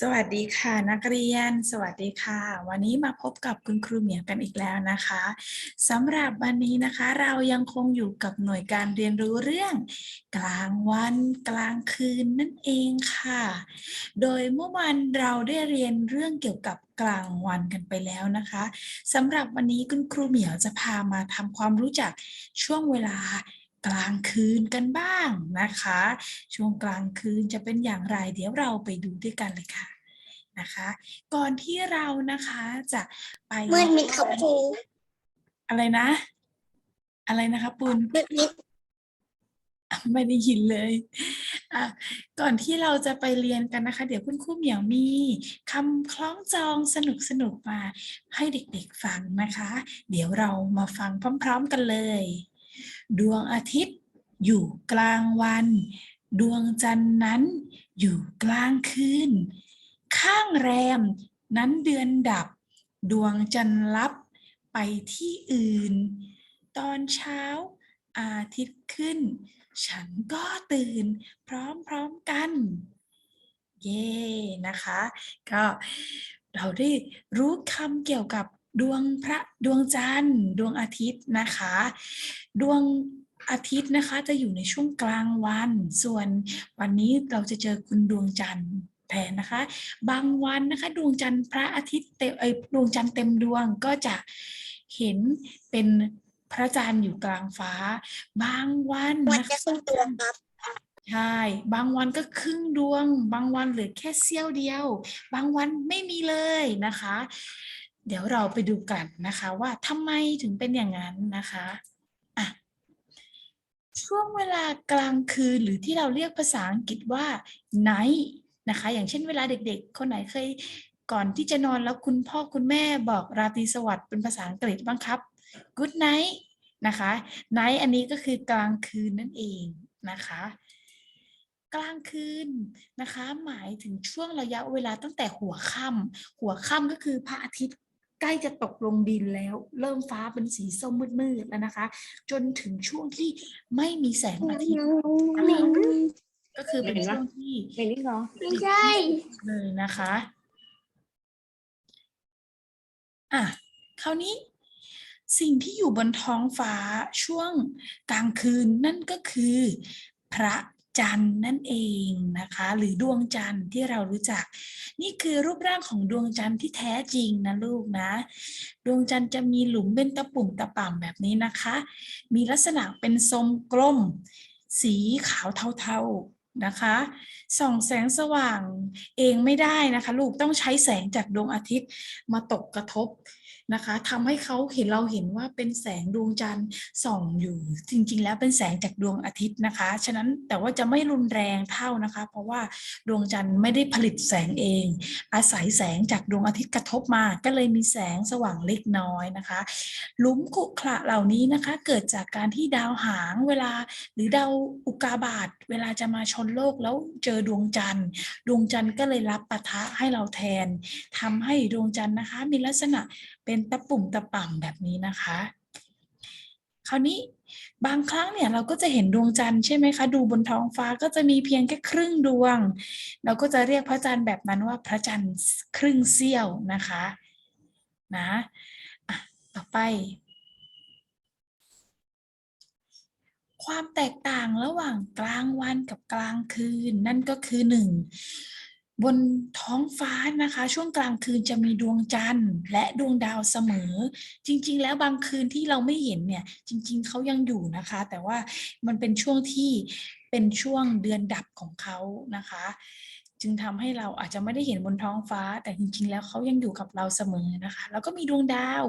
สวัสดีค่ะนักเรียน สวัสดีค่ะ วันนี้มาพบกับคุณครูเหมียวกันอีกแล้วนะคะสำหรับวันนี้นะคะเรายังคงอยู่กับหน่วยการเรียนรู้เรื่อง กลางวันกลางคืนนั่นเองค่ะ โดยเมื่อวานเราได้เรียนเรื่องเกี่ยวกับกลางวันกันไปแล้วนะคะสำหรับวันนี้คุณครูเหมียวจะพามาทำความรู้จักช่วงเวลา กลางคืนกันบ้างนะคะ ช่วงกลางคืนจะเป็นอย่างไร เดี๋ยวเราไปดูด้วยกันเลยค่ะนะคะ ก่อนที่เรานะคะจะไปมืดมิดครับครูอะไรนะ อะไรนะคะปุณมืดมิดไม่ได้ยินเลยอะก่อนที่เราจะไปเรียนกันนะคะ เดี๋ยวคุณครูเหมียวมีคำคล้องจองสนุกสนุกๆมาให้เด็กๆฟังนะคะ เดี๋ยวเรามาฟังพร้อม ๆ กันเลย ดวงอาทิตย์ อยู่กลางวัน ดวงจันทร์นั้น อยู่กลางคืน ข้างแรมนั้นเดือนดับ ดวงจันทร์ลับไปที่อื่น ตอนเช้า อาทิตย์ขึ้น ฉันก็ตื่นพร้อมๆกัน เย่นะคะ ก็เราได้รู้คำเกี่ยวกับ ดวงพระดวงจันทร์ ดวงอาทิตย์นะคะ ดวงอาทิตย์นะคะจะอยู่ในช่วงกลางวัน ส่วนวันนี้เราจะเจอคุณดวงจันทร์แทนนะคะ บางวันนะคะดวงจันทร์พระอาทิตย์เต็มเอยดวงจันทร์เต็มดวงก็จะเห็นเป็นพระจันทร์อยู่กลางฟ้า บางวันวันนะจะคะขึ้นตัวครับใช่บางวันก็ครึ่งดวง บางวันเหลือแค่เสี้ยวเดียว บางวันไม่มีเลยนะคะ เดี๋ยวเราไปดูกันนะคะว่าทำไมถึงเป็นอย่างนั้นนะคะอะช่วงเวลากลางคืนหรือที่เราเรียกภาษาอังกฤษว่า night นะคะ อย่างเช่นเวลาเด็กๆ คนไหนเคยก่อนที่จะนอนแล้วคุณพ่อคุณแม่บอกราตรีสวัสดิ์เป็นภาษาอังกฤษบ้างครับ good night นะคะ night อันนี้ก็คือกลางคืนนั่นเองนะคะ กลางคืนนะคะ หมายถึงช่วงระยะเวลาตั้งแต่หัวค่ำหัวค่ำก็คือพระอาทิตย์ ใกล้จะตกลงดินแล้ว เริ่มฟ้าเป็นสีส้มมืดๆแล้วนะคะ จนถึงช่วงที่ไม่มีแสงอาทิตย์นะคะก็คือเป็นช่วงที่อย่างนี้เหรอไม่ใช่เลยนะคะอะคราวนี้สิ่งที่อยู่บนท้องฟ้าช่วงกลางคืนนั่นก็คือ พระ จันทร์นั่นเองนะคะ หรือดวงจันทร์ที่เรารู้จัก นี่คือรูปร่างของดวงจันทร์ที่แท้จริงนะลูกนะ ดวงจันทร์จะมีหลุมเป็นตะปุ่มตะป่ำแบบนี้นะคะ มีลักษณะเป็นทรงกลม สีขาวเทาๆนะคะส่องแสงสว่างเองไม่ได้นะคะ ลูกต้องใช้แสงจากดวงอาทิตย์มาตกกระทบ นะคะทำให้เขาเห็นเราเห็นว่าเป็นแสงดวงจันทร์ส่องอยู่ จริง ๆ แล้วเป็นแสงจากดวงอาทิตย์นะคะ ฉะนั้นแต่ว่าจะไม่รุนแรงเท่านะคะ เพราะว่าดวงจันทร์ไม่ได้ผลิตแสงเอง อาศัยแสงจากดวงอาทิตย์กระทบมา ก็เลยมีแสงสว่างเล็กน้อยนะคะหลุมขุขระเหล่านี้นะคะ เกิดจากการที่ดาวหางเวลา หรือดาวอุกาบาตเวลาจะมาชนโลกแล้วเจอดวงจันทร์ ดวงจันทร์ก็เลยรับปะทะให้เราแทนทำให้ดวงจันทร์นะคะ มีลักษณะ เป็นตะปุ่มตะป่ำแบบนี้นะคะ คราวนี้บางครั้งเนี่ยเราก็จะเห็นดวงจันทร์ใช่ไหมคะ ดูบนท้องฟ้าก็จะมีเพียงแค่ครึ่งดวง เราก็จะเรียกพระจันทร์แบบนั้นว่าพระจันทร์ครึ่งเสี้ยวนะคะนะะต่อไป ความแตกต่างระหว่างกลางวันกับกลางคืน นั่นก็คือหนึ่ง บนท้องฟ้านะคะ ช่วงกลางคืนจะมีดวงจันทร์ และดวงดาวเสมอ จริง ๆ แล้วบางคืนที่เราไม่เห็นเนี่ย จริง ๆเขายังอยู่นะคะ แต่ว่ามันเป็นช่วงที่เป็นช่วงเดือนดับของเขานะคะ จึงทำให้เราอาจจะไม่ได้เห็นบนท้องฟ้า แต่จริงๆ แล้วเขายังอยู่กับเราเสมอนะคะ แล้วก็มีดวงดาว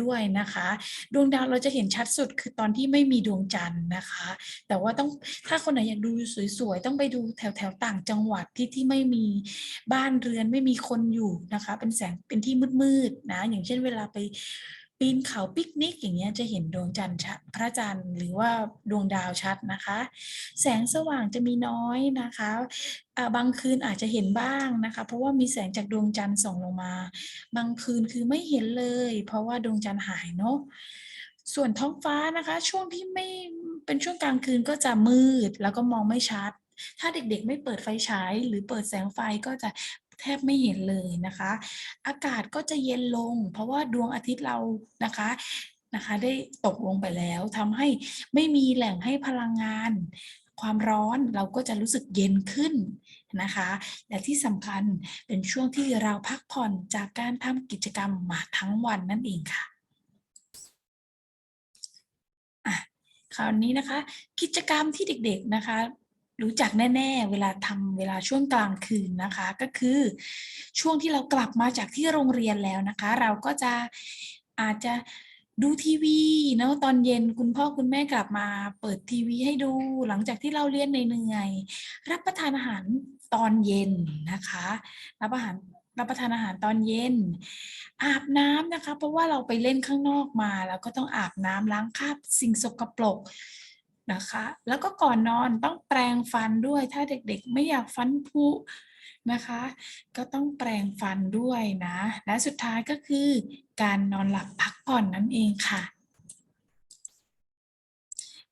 ด้วยนะคะ ดวงดาวเราจะเห็นชัดสุดคือตอนที่ไม่มีดวงจันทร์นะคะ แต่ว่าต้องถ้าคนไหนอยากดูสวยๆต้องไปดูแถวๆต่างจังหวัดที่ที่ไม่มีบ้านเรือนไม่มีคนอยู่นะคะ เป็นแสงเป็นที่มืดๆนะอย่างเช่นเวลาไป ปีนเขาปิกนิกอย่างเงี้ยจะเห็นดวงจันทร์ชัดพระจันทร์หรือว่าดวงดาวชัดนะคะ แสงสว่างจะมีน้อยนะคะบางคืนอาจจะเห็นบ้างนะคะ เพราะว่ามีแสงจากดวงจันทร์ส่องลงมา บางคืนคือไม่เห็นเลย เพราะว่าดวงจันทร์หายเนาะส่วนท้องฟ้านะคะ ช่วงที่ไม่เป็นช่วงกลางคืนก็จะมืดแล้วก็มองไม่ชัดถ้าเด็กๆ ไม่เปิดไฟฉายหรือเปิดแสงไฟก็จะ แทบไม่เห็นเลยนะคะ อากาศก็จะเย็นลง เพราะว่าดวงอาทิตย์เรานะคะนะคะได้ตกลงไปแล้วทำให้ไม่มีแหล่งให้พลังงานความร้อนเราก็จะรู้สึกเย็นขึ้นนะคะและที่สำคัญเป็นช่วงที่เราพักผ่อนจากการทำกิจกรรมมาทั้งวันนั่นเองค่ะอะคราวนี้นะคะ กิจกรรมที่เด็กๆนะคะ รู้จักแน่ ๆ เวลาทำเวลาช่วงกลางคืนนะคะ ก็คือช่วงที่เรากลับมาจากที่โรงเรียนแล้วนะคะ เราก็จะอาจจะดูทีวีเนาะตอนเย็นคุณพ่อคุณแม่กลับมาเปิดทีวีให้ดูหลังจากที่เราเรียนเหนื่อยๆรับประทานอาหารตอนเย็นนะคะ รับอาหารรับประทานอาหารตอนเย็น อาบน้ำนะคะ เพราะว่าเราไปเล่นข้างนอกมา แล้วก็ต้องอาบน้ำล้างคราบสิ่งสกปรก นะคะ แล้วก็ก่อนนอนต้องแปรงฟันด้วย ถ้าเด็กๆ ไม่อยากฟันผุนะคะ ก็ต้องแปรงฟันด้วยนะ และสุดท้ายก็คือการนอนหลับพักผ่อนนั่นเองค่ะ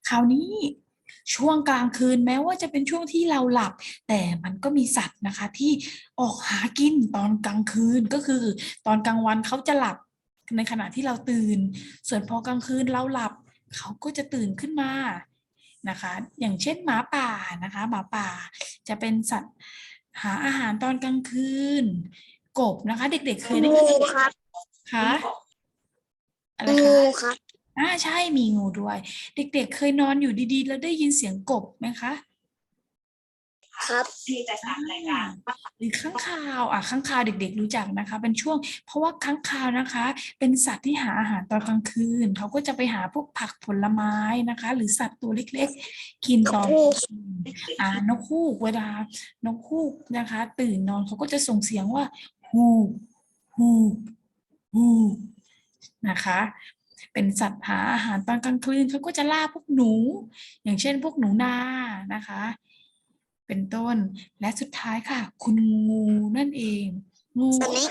คราวนี้ช่วงกลางคืนแม้ว่าจะเป็นช่วงที่เราหลับ แต่มันก็มีสัตว์นะคะที่ออกหากินตอนกลางคืนก็คือ ตอนกลางวันเขาจะหลับในขณะที่เราตื่น ส่วนพอกลางคืนเราหลับ เขาก็จะตื่นขึ้นมา นะคะ อย่างเช่นหมาป่านะคะหมาป่าจะเป็นสัตว์หาอาหารตอนกลางคืน กบนะคะ เด็กๆเคยได้ยินงูครับคะอะไรงูคะครับอ่าใช่มีงูด้วย เด็กๆเคยนอนอยู่ดีๆ แล้วได้ยินเสียงกบไหมคะ ครับอ่าหรือข้างคาวอะข้างคาวเด็ก ๆ รู้จักนะคะ เป็นช่วง เพราะว่าข้างคาวนะคะ เป็นสัตว์ที่หาอาหารตอนกลางคืนเขาก็จะไปหาพวกผักผลไม้นะคะ หรือสัตว์ตัวเล็ก ๆ กินตอนกลางคืนอ่านกฮูกเวลานกฮูกนะคะ ตื่นนอนเขาก็จะส่งเสียงว่าฮูฮูฮูนะคะเป็นสัตว์หาอาหารตอนกลางคืนเขาก็จะล่าพวกหนู อย่างเช่นพวกหนูนานะคะ เป็นต้น และสุดท้ายค่ะ คุณงูนั่นเอง งูสเน็ก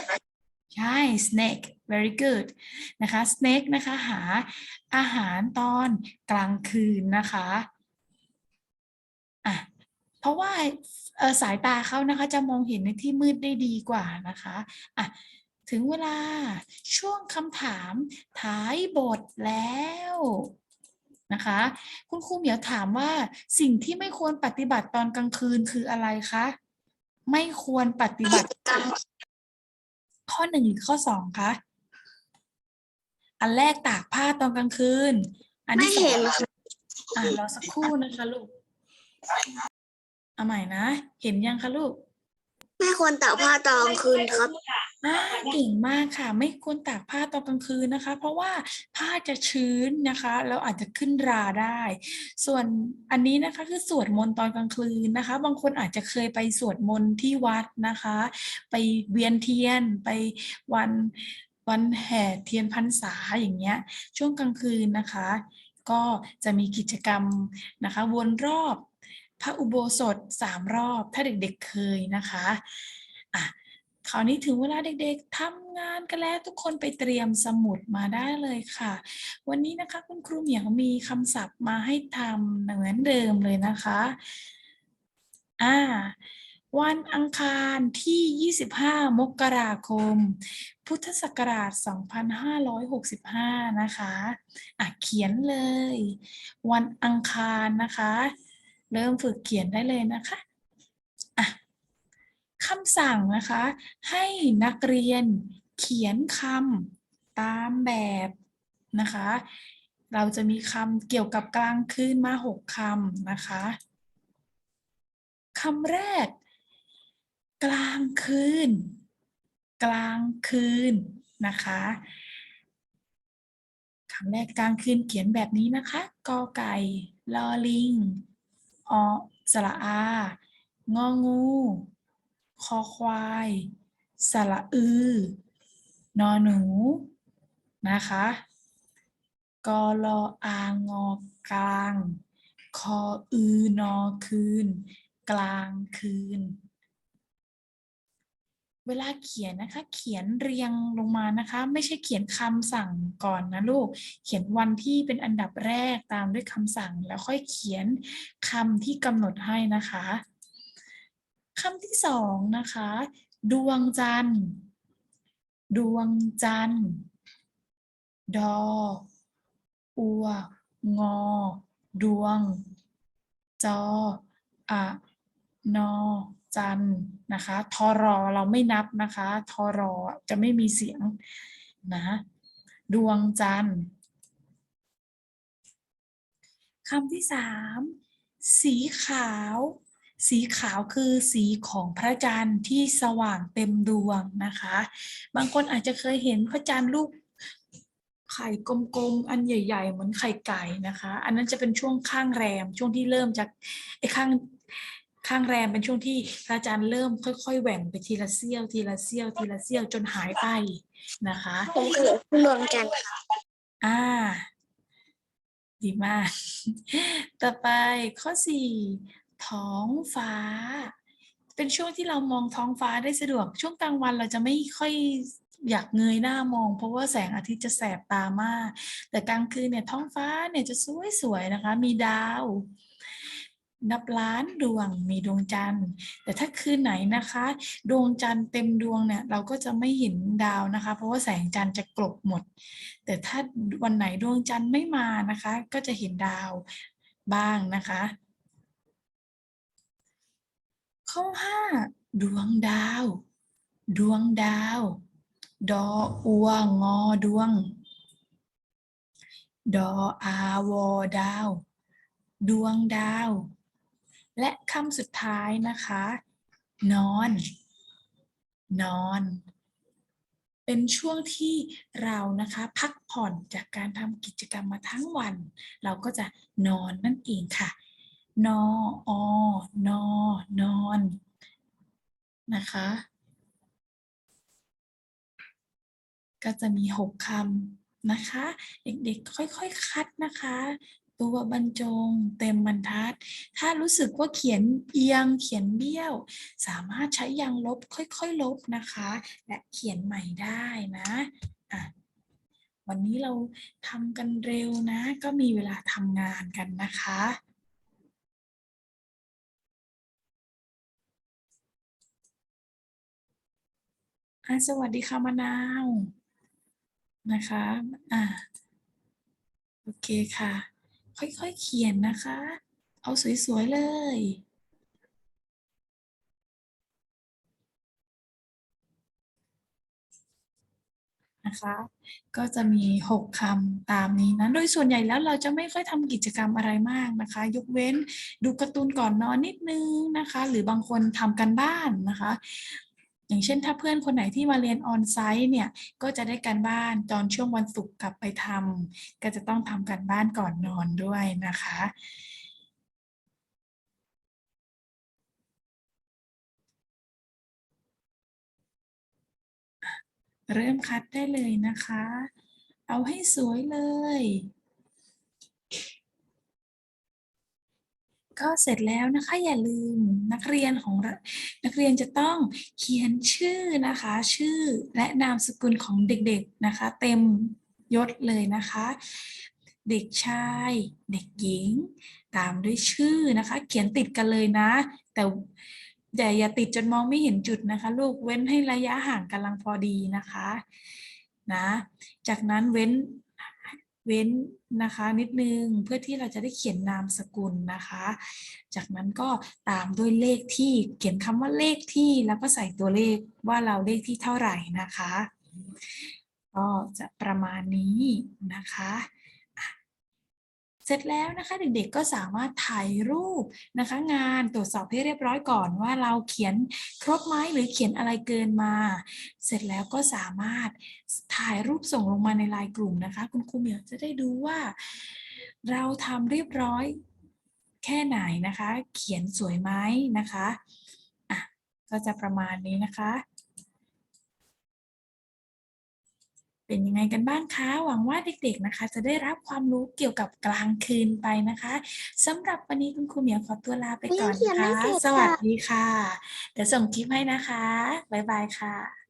ใช่ snake very good นะคะ snake นะคะ หาอาหารตอนกลางคืนนะคะอะเพราะว่าเอ่อสายตาเขานะคะ จะมองเห็นในที่มืดได้ดีกว่านะคะอะถึงเวลาช่วงคำถามท้ายบทแล้ว นะคะ คุณครูเหมียวถามว่าสิ่งที่ไม่ควรปฏิบัติตอนกลางคืนคืออะไรคะ ไม่ควรปฏิบัติข้อหนึ่งหรือข้อสองคะอันแรกตากผ้าตอนกลางคืน อันไม่ที่สอเห็งนครับอ่ารอสักครู่นะคะลูกเอาใหม่นะ เห็นยังคะลูก ไม่ควรตากผ้าตอนกลางคืนครับ อ่าเก่งมากค่ะ ไม่ควรตากผ้าตอนกลางคืนนะคะ เพราะว่าผ้าจะชื้นนะคะแล้วอาจจะขึ้นราได้ ส่วนอันนี้นะคะคือสวดมนต์ตอนกลางคืนนะคะ บางคนอาจจะเคยไปสวดมนต์ที่วัดนะคะ ไปเวียนเทียนไปวันวันแห่เทียนพรรษาอย่างเงี้ยช่วงกลางคืนนะคะ ก็จะมีกิจกรรมนะคะวนรอบพระอุโบสถสามรอบถ้าเด็กๆเคยนะคะอะ คราวนี้ถึงเวลาเด็กๆทำงานกันแล้วทุกคนไปเตรียมสมุดมาได้เลยค่ะ วันนี้นะคะคุณครูเหมียวมีคำศัพท์มาให้ทำเหมือนเดิมเลยนะคะอ่าวันอังคารที่ 25 มกราคม พุทธศักราช 2565 นะคะ อะเขียนเลย วันอังคารนะคะ เริ่มฝึกเขียนได้เลยนะคะอะ คำสั่งนะคะ ให้นักเรียนเขียนคำตามแบบนะคะ เราจะมีคำเกี่ยวกับกลางคืนมาหกคำนะคะคำแรก กลางคืน กลางคืนนะคะคำแรกกลางคืนเขียนแบบนี้นะคะกอไก่ลอลิงอสระอางองู คอควาย สระอือ นอหนู นะคะกอลออางอกลาง คออือนอคืน กลางคืน เวลาเขียนนะคะ เขียนเรียงลงมานะคะ ไม่ใช่เขียนคำสั่งก่อนนะลูก เขียนวันที่เป็นอันดับแรกตามด้วยคำสั่งแล้วค่อยเขียนคำที่กำหนดให้นะคะ คำที่สองนะคะ ดวงจันทร์ดวงจันทร์ ดอ อัว งอ ดวง จออะนอ จันทร์นะคะ ทอรอเราไม่นับนะคะ ทอรอจะไม่มีเสียงนะ ดวงจันทร์คำที่สาม สีขาว สีขาวคือสีของพระจันทร์ที่สว่างเต็มดวงนะคะ บางคนอาจจะเคยเห็นพระจันทร์รูปไข่กลมๆ อันใหญ่ ๆ เหมือนไข่ไก่นะคะ อันนั้นจะเป็นช่วงข้างแรม ช่วงที่เริ่มจากไอ้ข้างข้างแรมเป็นช่วงที่พระจันทร์เริ่มค่อยๆแหว่งไปทีละเสี้ยว ทีละเสี้ยว ทีละเสี้ยวจนหายไปนะคะผมเกิดขึ้นดวงจันทร์ค่ะอ่า ดีมาก ต่อไปข้อสี่ ท้องฟ้า เป็นช่วงที่เรามองท้องฟ้าได้สะดวก ช่วงกลางวันเราจะไม่ค่อยอยากเงยหน้ามอง เพราะว่าแสงอาทิตย์จะแสบตามาก แต่กลางคืนเนี่ยท้องฟ้าเนี่ยจะสวยๆนะคะ มีดาวนับล้านดวงมีดวงจันทร์ แต่ถ้าคืนไหนนะคะ ดวงจันทร์เต็มดวงเนี่ยเราก็จะไม่เห็นดาวนะคะ เพราะว่าแสงจันทร์จะกลบหมด แต่ถ้าวันไหนดวงจันทร์ไม่มานะคะ ก็จะเห็นดาวบ้างนะคะ ข้อห้าดวงดาว ดวงดาว ดออัวงอดวง ดออาวอดาว ดวงดาว และคำสุดท้ายนะคะ นอน นอน เป็นช่วงที่เรานะคะพักผ่อนจากการทำกิจกรรมมาทั้งวัน เราก็จะนอนนั่นเองค่ะ นออนอนอนนะคะ ก็จะมีหกคำนะคะ เด็กๆ ค่อยๆคัดนะคะ ตัวบรรจงเต็มบรรทัด ถ้ารู้สึกว่าเขียนเอียงเขียนเบี้ยว สามารถใช้ยางลบค่อยๆ ลบนะคะ และเขียนใหม่ได้นะอะวันนี้เราทำกันเร็วนะ ก็มีเวลาทำงานกันนะคะ อะสวัสดีค่ะมะนาวนะคะอ่าโอเคค่ะ ค่อยๆเขียนนะคะ เอาสวยๆเลยนะคะก็จะมี 6คำตามนี้นะ โดยส่วนใหญ่แล้วเราจะไม่ค่อยทำกิจกรรมอะไรมากนะคะ ยกเว้นดูการ์ตูนก่อนนอนนิดนึงนะคะ หรือบางคนทำกันบ้านนะคะ อย่างเช่นถ้าเพื่อนคนไหนที่มาเรียนออนไซต์เนี่ยก็จะได้การบ้านตอนช่วงวันศุกร์กลับไปทำก็จะต้องทำการบ้านก่อนนอนด้วยนะคะเริ่มคัดได้เลยนะคะ เอาให้สวยเลย ก็เสร็จแล้วนะคะอย่าลืมนักเรียนของนักเรียนจะต้องเขียนชื่อนะคะ ชื่อและนามสกุลของเด็กๆนะคะ เต็มยศเลยนะคะ เด็กชาย เด็กหญิง ตามด้วยชื่อนะคะ เขียนติดกันเลยนะ แต่แต่อย่าติดจนมองไม่เห็นจุดนะคะ ลูกเว้นให้ระยะห่างกำลังพอดีนะคะนะ จากนั้นเว้น เว้นนะคะ นิดนึงเพื่อที่เราจะได้เขียนนามสกุลนะคะ จากนั้นก็ตามด้วยเลขที่เขียนคำว่าเลขที่แล้วก็ใส่ตัวเลขว่าเราเลขที่เท่าไหร่นะคะ ก็จะประมาณนี้นะคะ เสร็จแล้วนะคะเด็กๆก็สามารถถ่ายรูปนะคะงานตรวจสอบให้เรียบร้อยก่อนว่าเราเขียนครบไหมหรือเขียนอะไรเกินมา เสร็จแล้วก็สามารถถ่ายรูปส่งลงมาในไลน์กลุ่มนะคะ คุณครูเหมียวจะได้ดูว่า เราทำเรียบร้อยแค่ไหนนะคะ เขียนสวยไหมนะคะอะก็จะประมาณนี้นะคะ เป็นยังไงกันบ้างคะ หวังว่าเด็กๆนะคะ จะได้รับความรู้เกี่ยวกับกลางคืนไปนะคะสำหรับวันนี้คุณครูเหมียวขอตัวลาไปก่อนยังเขียนนะไม่คะเสร็จสวัสค่ะดีค่ะ เดี๋ยวส่งคลิปให้นะคะ บ๊ายบายค่ะ